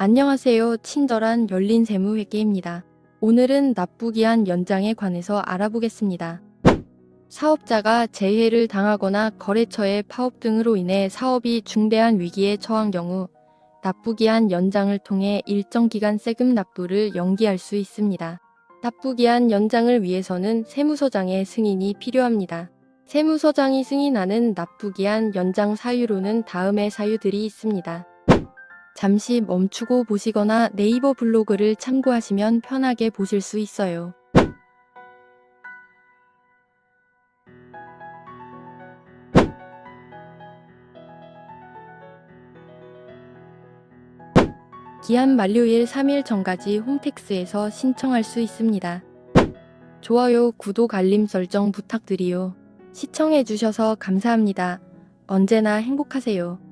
안녕하세요. 친절한 열린 세무회계입니다. 오늘은 납부기한 연장에 관해서 알아보겠습니다. 사업자가 재해를 당하거나 거래처의 파업 등으로 인해 사업이 중대한 위기에 처한 경우 납부기한 연장을 통해 일정 기간 세금 납부를 연기할 수 있습니다. 납부기한 연장을 위해서는 세무서장의 승인이 필요합니다. 세무서장이 승인하는 납부기한 연장 사유로는 다음의 사유들이 있습니다. 잠시 멈추고 보시거나 네이버 블로그를 참고하시면 편하게 보실 수 있어요. 기한 만료일 3일 전까지 홈택스에서 신청할 수 있습니다. 좋아요, 구독, 알림 설정 부탁드리요. 시청해주셔서 감사합니다. 언제나 행복하세요.